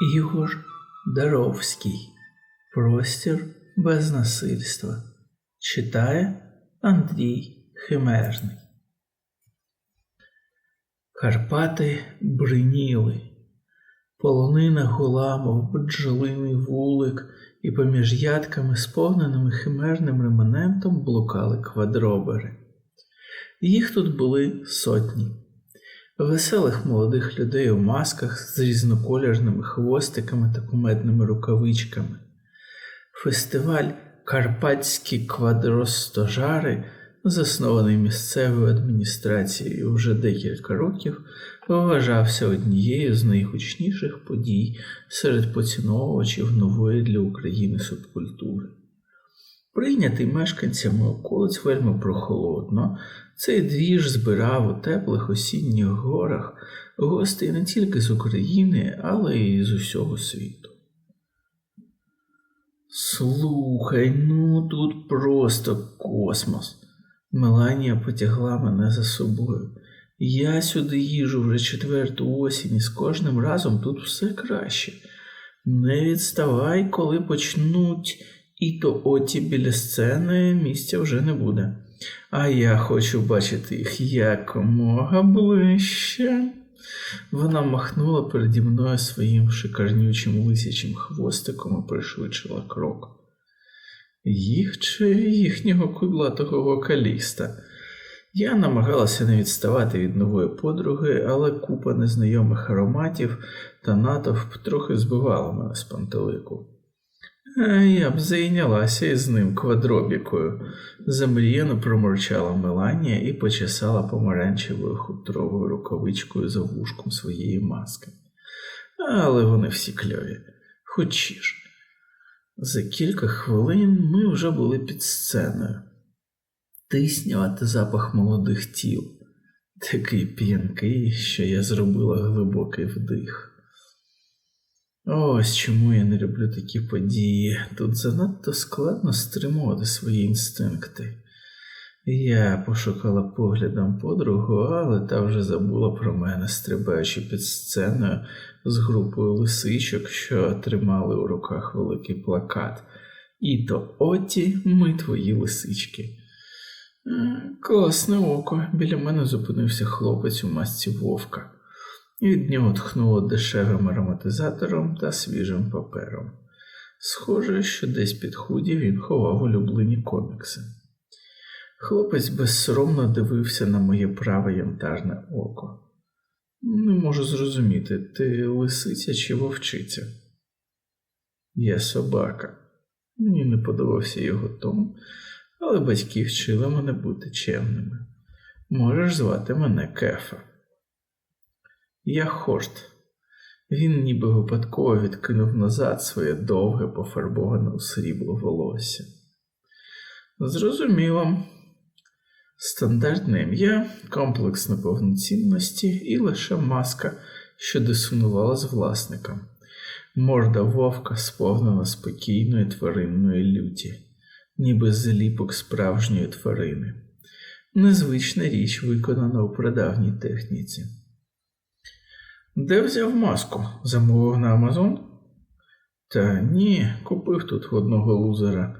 Ігор Даровський. Простір без насильства. Читає Андрій Химерний. Карпати бриніли. Полонина гула, мов бджолиний вулик, і поміж ядками, сповненими химерним реманентом, блукали квадробери. Їх тут були сотні. Веселих молодих людей у масках з різнокольорними хвостиками та кумедними рукавичками. Фестиваль Карпатські квадростожари, заснований місцевою адміністрацією вже декілька років, вважався однією з найгучніших подій серед поціновувачів нової для України субкультури. Прийнятий мешканцями околиць вельми прохолодно, цей двіж збирав у теплих осінніх горах гостей не тільки з України, але й з усього світу. Слухай, ну тут просто космос. Меланія потягла мене за собою. Я сюди їжу вже четверту осінь, і з кожним разом тут все краще. Не відставай, коли почнуть, і то оті біля сцени місця вже не буде. А я хочу бачити їх якомога ближче. Вона махнула переді мною своїм шикарнючим лисячим хвостиком і пришвидшила крок. Їх чи їхнього кудлатого вокаліста. Я намагалася не відставати від нової подруги, але купа незнайомих ароматів та натовп трохи збивала мене з пантелику. Я б зайнялася із ним квадробікою, замріяно проморчала Меланія і почесала помаранчевою хутровою рукавичкою за вушком своєї маски. Але вони всі кльові, хочі ж. За кілька хвилин ми вже були під сценою. Тиснява та запах молодих тіл, такий п'янкий, що я зробила глибокий вдих. Ось чому я не люблю такі події. Тут занадто складно стримувати свої інстинкти. Я пошукала поглядом подругу, але та вже забула про мене, стрибаючи під сценою з групою лисичок, що тримали у руках великий плакат. І то оті ми твої лисички. Класне око, біля мене зупинився хлопець у масці вовка. Від нього тхнуло дешевим ароматизатором та свіжим папером. Схоже, що десь під худі він ховав улюблені комікси. Хлопець безсоромно дивився на моє праве янтарне око. Не можу зрозуміти, ти лисиця чи вовчиця? Я собака. Мені не подобався його тон, але батьки вчили мене бути чемними. Можеш звати мене Кефа. Я Хорт. Він ніби випадково відкинув назад своє довге, пофарбоване у срібло волосся. Зрозуміло, стандартне ім'я, комплекс неповноцінності і лише маска, що дисонувала з власником. Морда вовка сповнена спокійної тваринної люті, ніби зліпок справжньої тварини. Незвична річ, виконана у прадавній техніці. Де взяв маску? Замовив на Амазон? Та ні, купив тут в одного лузера.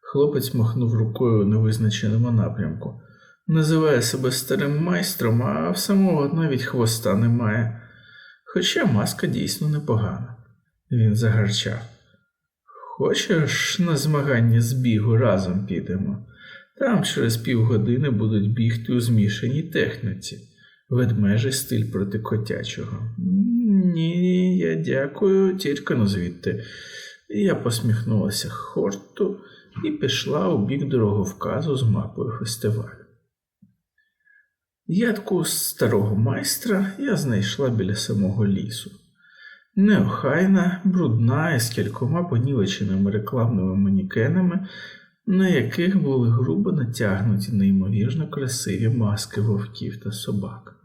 Хлопець махнув рукою у невизначеному напрямку. Називає себе старим майстром, а в самого навіть хвоста немає. Хоча маска дійсно непогана. Він загарчав. Хочеш на змагання з бігу разом підемо? Там через півгодини будуть бігти у змішаній техніці ведмежий стиль проти котячого. Ні, я дякую, тільки ну звідти. Я посміхнулася хорту і пішла у бік дороговказу з мапою фестивалю. Ядку старого майстра я знайшла біля самого лісу. Неохайна, брудна і з кількома понівеченими рекламними манікенами, на яких були грубо натягнуті неймовірно красиві маски вовків та собак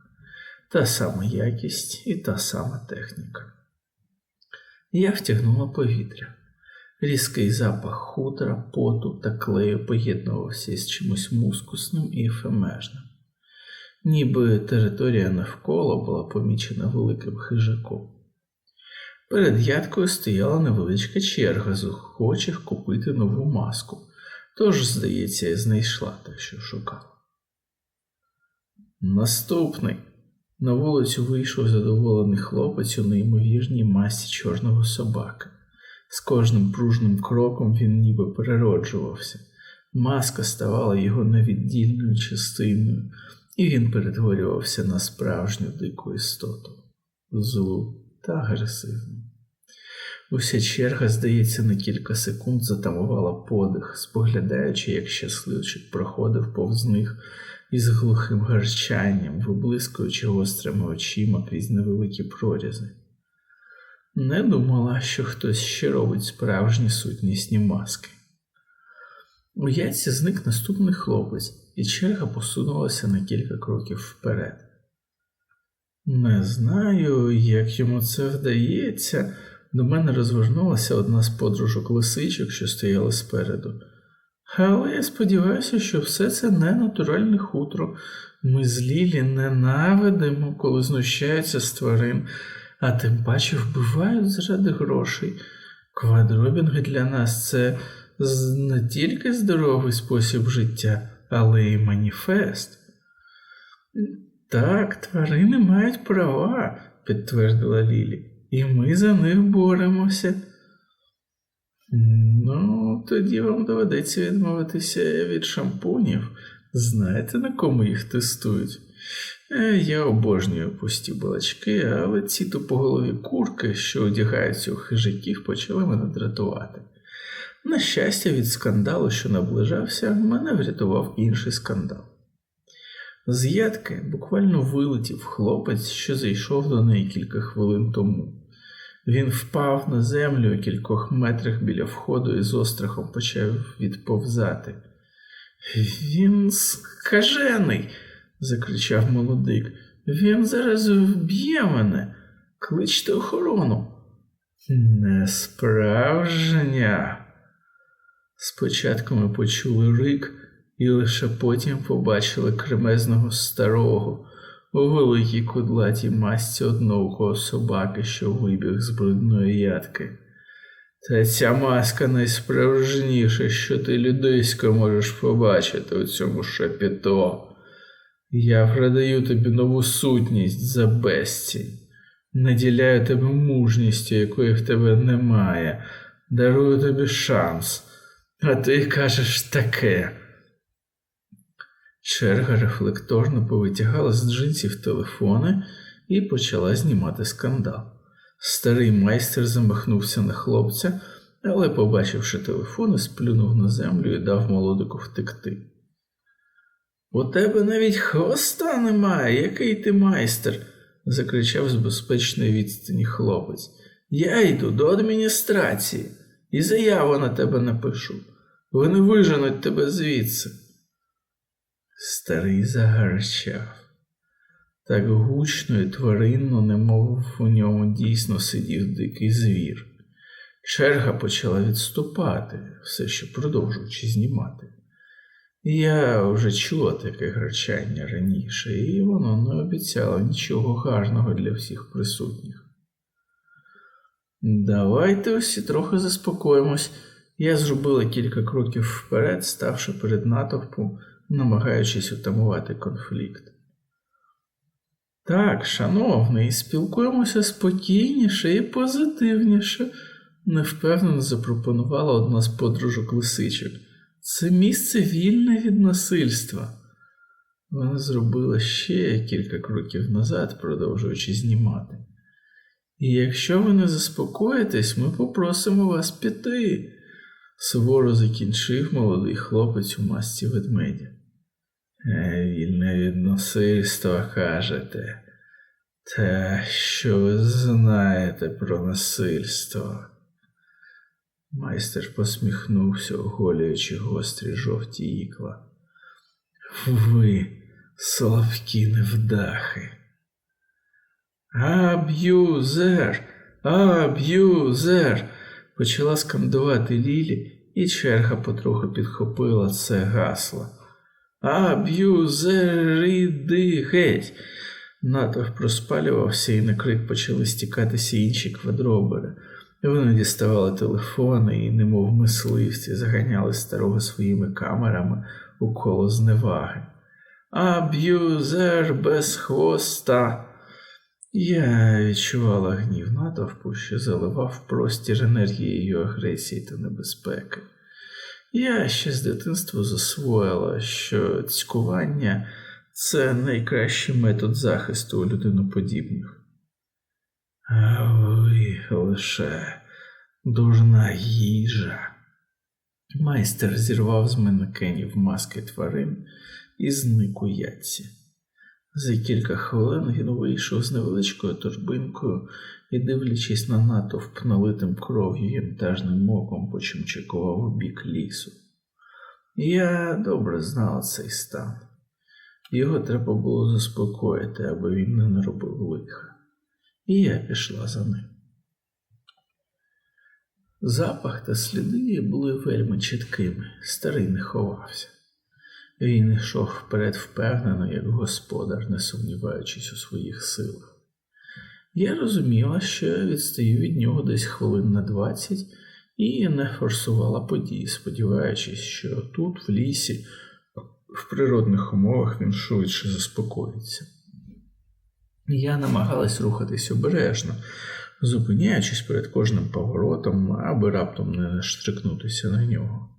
та сама якість і та сама техніка. Я втягнула повітря. Різкий запах хутра, поту та клею поєднувався із чимось мускусним і ефемежним, ніби територія навколо була помічена великим хижаком. Перед ядкою стояла невеличка черга з охочих купити нову маску. Тож, здається, я знайшла те, що шукала. Наступний. На вулицю вийшов задоволений хлопець у неймовірній масті чорного собаки. З кожним пружним кроком він ніби перероджувався. Маска ставала його невіддільною частиною, і він перетворювався на справжню дику істоту, злу та агресивну. Уся черга, здається, на кілька секунд затамувала подих, споглядаючи, як щасливчик проходив повз них із глухим гарчанням, виблискуючи гострими очима крізь невеликі прорізи. Не думала, що хтось ще робить справжні сутнісні маски. У яйці зник наступний хлопець, і черга посунулася на кілька кроків вперед. Не знаю, як йому це вдається. До мене розвернулася одна з подружок лисичок, що стояли спереду. Але я сподіваюся, що все це не натуральне хутро. Ми з Лілі ненавидимо, коли знущаються з тварин, а тим паче вбивають заради грошей. Квадробінги для нас це не тільки здоровий спосіб життя, але й маніфест. Так, тварини мають права, підтвердила Лілі, і ми за них боремося. Ну, тоді вам доведеться відмовитися від шампунів. Знаєте, на кому їх тестують? Е, я обожнюю пусті балачки, але ці тупоголові курки, що одягаються у хижаків, почали мене дратувати. На щастя, від скандалу, що наближався, мене врятував інший скандал. З ядки буквально вилетів хлопець, що зайшов до неї кілька хвилин тому. Він впав на землю у кількох метрах біля входу і з острахом почав відповзати. Він скажений, закричав молодик. Він зараз вб'є мене. Кличте охорону. Не справжня. Спочатку ми почули рик і лише потім побачили кремезного старого у великій кудлатій масці одного собаки, що вибіг з брудної ядки. Та ця маска найсправжніша, що ти людисько можеш побачити у цьому шепіто. Я продаю тобі нову сутність за безцінь, наділяю тебе мужністю, якої в тебе немає, дарую тобі шанс, а ти кажеш таке. Черга рефлекторно повитягала з джинсів телефони і почала знімати скандал. Старий майстер замахнувся на хлопця, але, побачивши телефони, сплюнув на землю і дав молодику втекти. У тебе навіть хвоста немає, який ти майстер, закричав з безпечної відстані хлопець. Я йду до адміністрації і заяву на тебе напишу. Вони виженуть тебе звідси. Старий загарчав. Так гучно і тваринно, немов у ньому дійсно сидів дикий звір. Черга почала відступати, все ще продовжуючи знімати. Я вже чула таке гарчання раніше, і воно не обіцяло нічого гарного для всіх присутніх. Давайте усі трохи заспокоїмось. Я зробила кілька кроків вперед, ставши перед натовпом намагаючись утамувати конфлікт. Так, шановний, спілкуємося спокійніше і позитивніше, невпевнено запропонувала одна з подружок лисичок. Це місце вільне від насильства. Вона зробила ще кілька кроків назад, продовжуючи знімати. І якщо ви не заспокоїтесь, ми попросимо вас піти, суворо закінчив молодий хлопець у масці ведмедя. Е, вільне від насильства кажете. Та що ви знаєте про насильство? Майстер посміхнувся, оголюючи гострі жовті ікла. Ви, слабкі невдахи. Аб'юзер, аб'юзер, почала скандувати Лілі, і черга потроху підхопила це гасло. Аб'юзериди геть. Натовп розпалювався, і на крик почали стікатися інші квадробери. Вони діставали телефони і, немов мисливці, заганяли старого своїми камерами у коло зневаги. Аб'юзер без хвоста. Я відчувала гнів натовпу, що заливав простір енергією агресії та небезпеки. Я ще з дитинства засвоїла, що цькування це найкращий метод захисту у людиноподібних. А ви лише дурна їжа. Майстер зірвав з манекенів маски тварин і зник у ятці. За кілька хвилин він вийшов з невеличкою торбинкою і, дивлячись на натовп налитим кров'ю янтажним оком, почимчикував у бік лісу. Я добре знала цей стан. Його треба було заспокоїти, аби він не наробив лиха. І я пішла за ним. Запах та сліди були вельми чіткими, старий не ховався. Він йшов вперед впевнено, як господар, не сумніваючись у своїх силах. Я розуміла, що відстаю від нього десь хвилин на двадцять і не форсувала події, сподіваючись, що тут, в лісі, в природних умовах він швидше заспокоїться. Я намагалась рухатись обережно, зупиняючись перед кожним поворотом, аби раптом не штрикнутися на нього.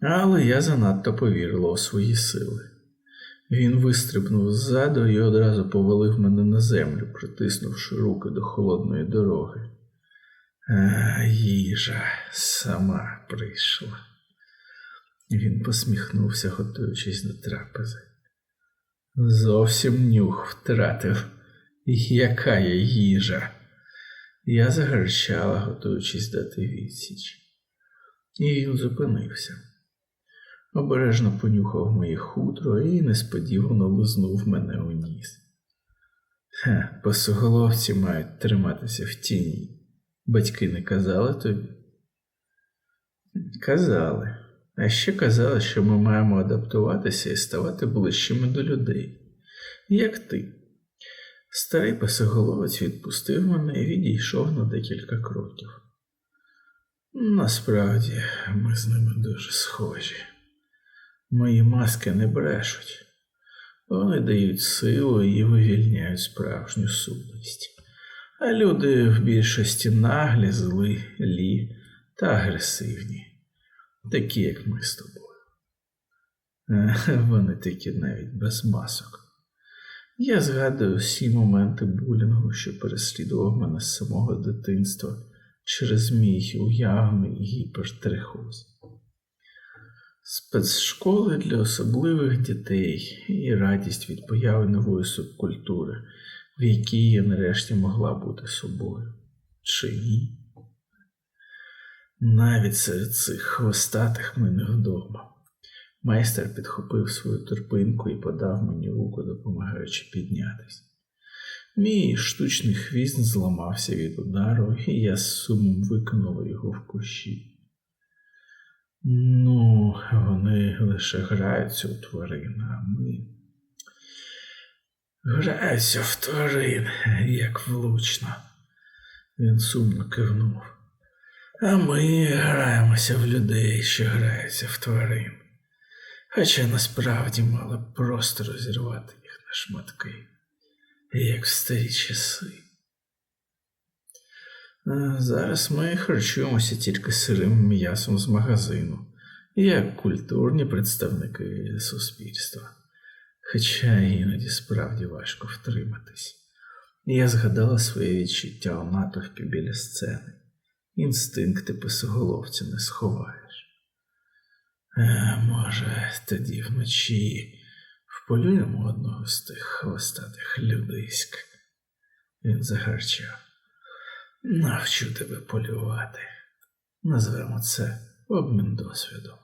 Але я занадто повірила у свої сили. Він вистрибнув ззаду і одразу повалив мене на землю, притиснувши руки до холодної дороги. А, їжа сама прийшла. Він посміхнувся, готуючись до трапези. Зовсім нюх втратив. Яка я їжа? Я загарчала, готуючись дати відсіч. І він зупинився. Обережно понюхав моє хутро і несподівано лизнув мене у ніс. Ха, посоголовці мають триматися в тіні. Батьки не казали тобі? Казали. А ще казали, що ми маємо адаптуватися і ставати ближчими до людей, як ти. Старий песоголовець відпустив мене і відійшов на декілька кроків. Насправді, ми з ними дуже схожі. Мої маски не брешуть, вони дають силу і вивільняють справжню сутність. А люди в більшості наглі, зли, лі та агресивні, такі, як ми з тобою. Вони такі навіть без масок. Я згадую всі моменти булінгу, що переслідував мене з самого дитинства через мій уявний гіпертрихоз. Спецшколи для особливих дітей і радість від появи нової субкультури, в якій я нарешті могла бути собою. Чи ні? Навіть серед цих хвостатих ми не вдома. Майстер підхопив свою торпинку і подав мені руку, допомагаючи піднятись. Мій штучний хвіст зламався від удару, і я з сумом викинула його в кущі. Ну, вони лише граються у тварин, а ми граються в тварин, як влучно. Він сумно кивнув. А ми граємося в людей, що граються в тварин. Хоча насправді мали просто розірвати їх на шматки, як в старі часи. Зараз ми харчуємося тільки сирим м'ясом з магазину, як культурні представники суспільства. Хоча іноді справді важко втриматись. Я згадала своє відчуття у натовпі біля сцени. Інстинкти писоголовця не сховаєш. А, е, може, тоді вночі вполюємо одного з тих хвостатих людиськ. Він загарчав. Навчу тебе полювати. Назвемо це обмін досвідом.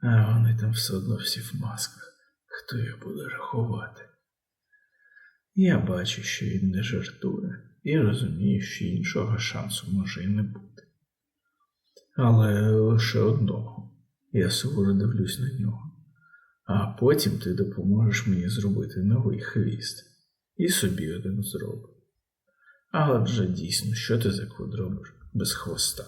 А вони там все одно всі в масках. Хто їх буде рахувати? Я бачу, що він не жартує, і розумію, що іншого шансу може і не бути. Але лише одного я суворо дивлюсь на нього, а потім ти допоможеш мені зробити новий хвіст. і собі один зробив. А вже дійсно, що ти за квадробер без хвоста?